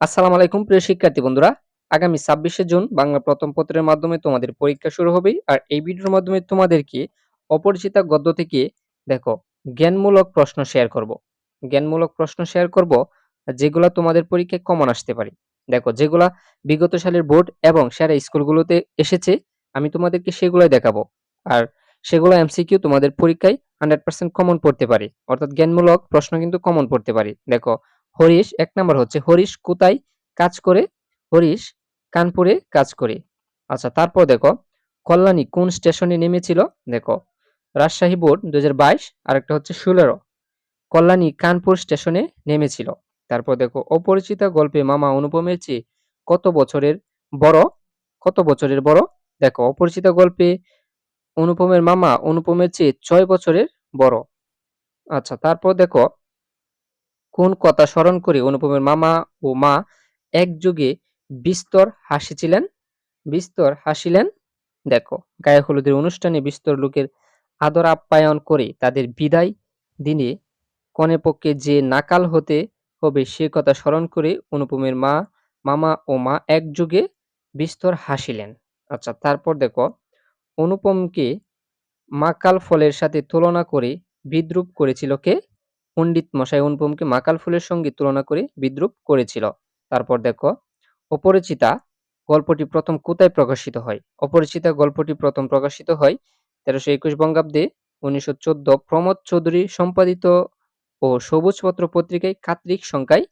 আসসালামু আলাইকুম, প্রিয় শিক্ষার্থী বন্ধুরা। আগামী ছাব্বিশে জুন বাংলা প্রথম পত্রের মাধ্যমে তোমাদের পরীক্ষা শুরু হবে আর এই ভিডিওর মাধ্যমে তোমাদেরকে অপরিচিতা গদ্য থেকে, দেখো, জ্ঞানমূলক প্রশ্ন শেয়ার করব। জ্ঞানমূলক প্রশ্ন শেয়ার করব, যেগুলা তোমাদের পরীক্ষায় কমন আসতে পারে। দেখো, যেগুলা বিগত সালের বোর্ড এবং সেরা স্কুলগুলোতে এসেছে, আমি তোমাদেরকে সেগুলোই দেখাবো। আর সেগুলো এমসিকিউ তোমাদের পরীক্ষায় হান্ড্রেড পার্সেন্ট কমন পড়তে পারে। অর্থাৎ জ্ঞানমূলক প্রশ্ন কিন্তু কমন পড়তে পারে। দেখো হরিশ, এক নম্বর হচ্ছে, হরিশ কোথায় কাজ করে? হরিশ কানপুরে কাজ করে। আচ্ছা তারপর দেখো, কল্যাণী কোন স্টেশনে নেমেছিল? দেখো, রাজশাহী বোর্ড দু হাজার বাইশ আর একটা হচ্ছে ষোলো কল্যাণী কানপুর স্টেশনে নেমেছিল। তারপর দেখো, অপরিচিতা গল্পে মামা অনুপমের চেয়ে কত বছরের বড়? কত বছরের বড়? দেখো, অপরিচিতা গল্পে অনুপমের মামা অনুপমের চেয়ে ছয় বছরের বড়। আচ্ছা তারপর দেখো কোন কথা স্মরণ করে? অনুপমের মামা ও মা একযোগে বিস্তর হাসিছিলেন। বিস্তর হাসিলেন। দেখো, গায়ে হলুদের অনুষ্ঠানে বিস্তর লোকের আদর আপ্যায়ন করে তাদের বিদায় দিনে কনে পক্ষে যে নাকাল হতে হবে সে কথা স্মরণ করে অনুপমের মা, মামা ও মা একযোগে বিস্তর হাসিলেন। আচ্ছা তারপর দেখো, অনুপমকে মাকাল ফলের সাথে তুলনা করে বিদ্রুপ করেছিল কে? পণ্ডিত মশাই অনুপমকে মাকাল ফুলের সঙ্গে তুলনা করে বিদ্রুপ করেছিল। তারপর দেখো, অপরিচিতা গল্পটি প্রথম কোথায় প্রকাশিত হয়? অপরিচিতা গল্পটি প্রথম প্রকাশিত হয় তেরোশো একুশ বঙ্গাব্দে উনিশশো চোদ্দ প্রমোদ চৌধুরী সম্পাদিত ও সবুজপত্র পত্রিকায় কাত্রিক সংখ্যায়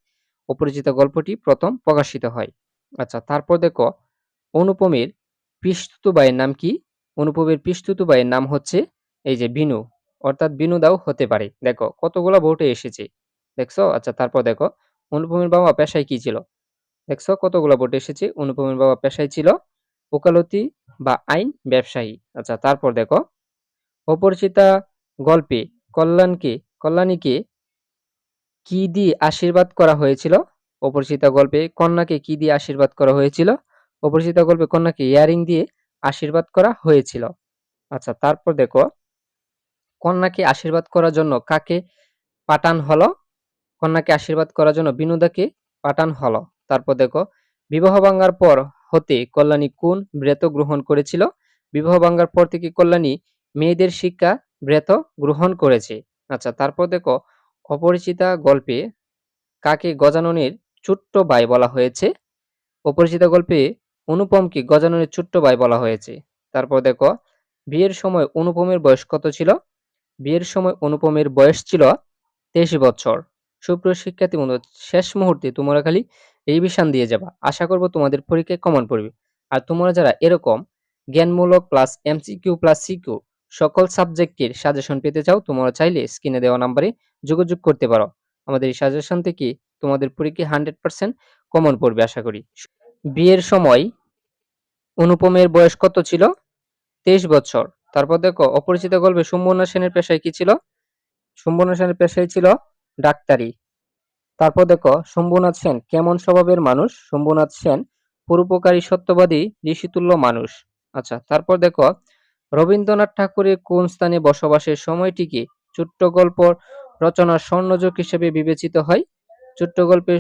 অপরিচিতা গল্পটি প্রথম প্রকাশিত হয়। আচ্ছা তারপর দেখো, অনুপমের পিস্তুত ভাইয়ের নাম কি? অনুপমের পিস্তুত ভাইয়ের নাম হচ্ছে এই যে বিনু। অর্থাৎ বিনোদাও হতে পারে। দেখো, কতগুলো ভোটে এসেছে। দেখছ? আচ্ছা তারপর দেখো, অনুপমের বাবা পেশায় কি ছিল? দেখছ? কতগুলো ভোট এসেছে? অনুপমের বাবা পেশায় ছিল ওকালতি বা আইন ব্যবসায়ী। আচ্ছা তারপর দেখো, অপরিচিতা গল্পে কল্যাণকে, কল্যাণীকে কি দিয়ে আশীর্বাদ করা হয়েছিল? অপরিচিতা গল্পে কন্যাকে কি দিয়ে আশীর্বাদ করা হয়েছিল? অপরিচিতা গল্পে কন্যাকে ইয়ারিং দিয়ে আশীর্বাদ করা হয়েছিল। আচ্ছা তারপর দেখো কন্যাকে আশীর্বাদ করার জন্য কাকে পাঠান হলো? কন্যাকে আশীর্বাদ করার জন্য বিনোদাকে পাঠান হলো। তারপর দেখো, বিবাহ ভাঙ্গার পর হতে কল্যাণী কোন ব্রত গ্রহণ করেছিল? বিবাহ ভাঙ্গার পর থেকে কল্যাণী মেয়েদের শিক্ষা ব্রত গ্রহণ করেছে। আচ্ছা তারপর দেখো, অপরিচিতা গল্পে কাকে গজাননের ছোট্ট ভাই বলা হয়েছে? অপরিচিতা গল্পে অনুপমকে গজাননের ছোট্ট ভাই বলা হয়েছে। তারপর দেখো, বিয়ের সময় অনুপমের বয়স কত ছিল? বিয়ের সময় অনুপমের বয়স ছিল তেইশ বছর। সুপ্রিয় শিক্ষার্থী বন্ধু, শেষ মুহূর্তে তোমরা খালি রিভিশন দিয়ে যাবা। আশা করব তোমাদের পরীক্ষায় কমন পড়বে। আর তোমরা যারা এরকম জ্ঞানমূলক প্লাস এমসিকিউ প্লাস সিকিউ সকল সাবজেক্টের সাজেশন পেতে চাও, তোমরা চাইলে স্ক্রিনে দেওয়া নাম্বারে যোগাযোগ করতে পারো। আমাদের এই সাজেশন থেকে তোমাদের পরীক্ষায় হান্ড্রেড পার্সেন্ট কমন পড়বে, আশা করি। বিয়ের সময় অনুপমের বয়স কত ছিল? তেইশ বছর। তারপর দেখো, অপরিচিত গল্পে শম্ভুনাথ সেনের পেশায় কি ছিল? শম্ভুনাথ সেনের পেশায় ছিল ডাক্তারি। তারপর দেখো শম্ভুনাথ সেন কেমন স্বভাবের মানুষ? শম্ভুনাথ সেন পরোপকারী, সত্যবাদী ঋষিতুল্য মানুষ। আচ্ছা তারপর দেখো, রবীন্দ্রনাথ ঠাকুরের কোন স্থানে বসবাসের সময়টিকে ছোট্ট গল্প রচনার স্বর্ণযুগ হিসেবে বিবেচিত হয়? ছোট্ট গল্পে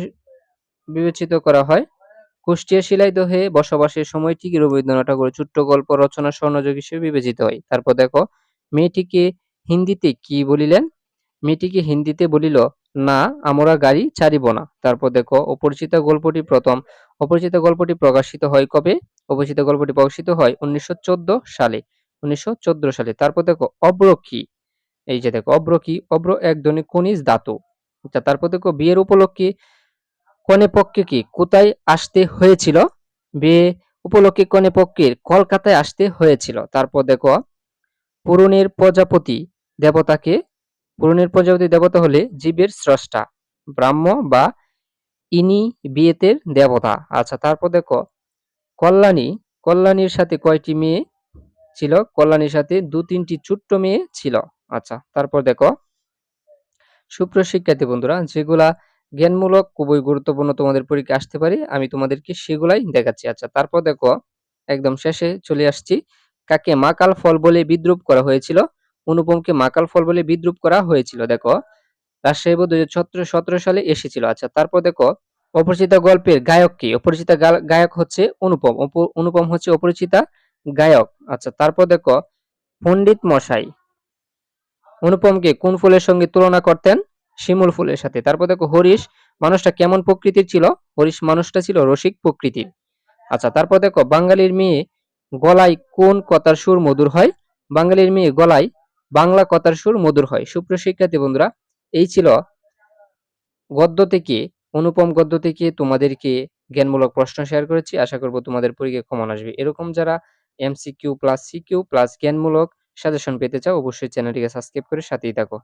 বিবেচিত করা হয়? কুষ্টিয়া শিলাইদহে বসবাসের সময়টিকে রবীন্দ্রনাথ ঠাকুরের ছোট্ট গল্প, রচনা, স্বর্ণযোগ হিসেবে বিবেচিত হয়। তারপর দেখো, মেয়েটিকে হিন্দিতে কি বলিলেন? মেয়েটিকে হিন্দিতে বলিল, না, আমরা গাড়ি ছাড়িব না। তারপর দেখো, অপরিচিত গল্পটি প্রথম। অপরিচিত গল্পটি প্রকাশিত হয় কবে? অপরিচিত গল্পটি প্রকাশিত হয় উনিশশো চোদ্দ সালে। উনিশশো চোদ্দ সালে। তারপর দেখো, অব্র কি? এই যে দেখো, অব্র কি? অব্র এক ধরনের খনিজ ধাতু আচ্ছা তারপর দেখো, বিয়ের উপলক্ষে কনে পক্ষে কি? কোথায় আসতে হয়েছিল? বিয়ে উপলক্ষে কনে পক্ষের কলকাতায় আসতে হয়েছিল। তারপর দেখো, পূরণের প্রজাপতি দেবতাকে, পূরণের প্রজাপতি দেবতা হলে জীবের স্রষ্টা, ব্রাহ্ম বা ইনি বিয়েতের দেবতা। আচ্ছা তারপর দেখো, কল্যাণী, কল্যাণীর সাথে কয়টি মেয়ে ছিল? কল্যাণীর সাথে দু, তিনটি ছোট্ট মেয়ে ছিল। আচ্ছা তারপর দেখো, সুপ্রশিক্ষার্থী বন্ধুরা, যেগুলা জ্ঞানমূলক, খুবই গুরুত্বপূর্ণ তোমাদের পরীক্ষা আসতে পারে। আমি তোমাদেরকে সেগুলাই দেখাচ্ছি। আচ্ছা তারপর দেখো, একদম শেষে চলে আসছি। কাকে মাকাল ফল বলে বিদ্রুপ করা হয়েছিল? অনুপমকে মাকাল ফল বলে বিদ্রুপ করা হয়েছিল, দেখো। রাজশাহী দুই সতেরো সালে এসেছিল। আচ্ছা তারপর দেখো, অপরিচিতা গল্পের গায়ক কে? অপরিচিতা গায়ক হচ্ছে অনুপম। অনুপম হচ্ছে অপরিচিতা গায়ক। আচ্ছা তারপর দেখো, পণ্ডিত মশাই। অনুপমকে কোন ফুলের সঙ্গে তুলনা করতেন? শিমুল ফুলের সাথে। তারপর দেখো হরিশ, মানুষটা কেমন প্রকৃতির ছিল? হরিশ মানুষটা ছিল রসিক প্রকৃতির। আচ্ছা তারপর দেখো বাঙালির মেয়ে গলায় কোন কথার সুর মধুর হয়? বাঙালির মেয়ে গলায় বাংলা কথার সুর মধুর হয়। সুপ্রিয় শিক্ষার্থী বন্ধুরা, এই ছিল গদ্য থেকে, অনুপম গদ্য থেকে তোমাদেরকে জ্ঞানমূলক প্রশ্ন শেয়ার করেছি। আশা করব তোমাদের পরীক্ষা কমন আসবে। এরকম যারা M C Q plus C Q plus জ্ঞানমূলক সাজেশন পেতে চাও, অবশ্যই চ্যানেলটিকে সাবস্ক্রাইব করে সাথেই থাকো।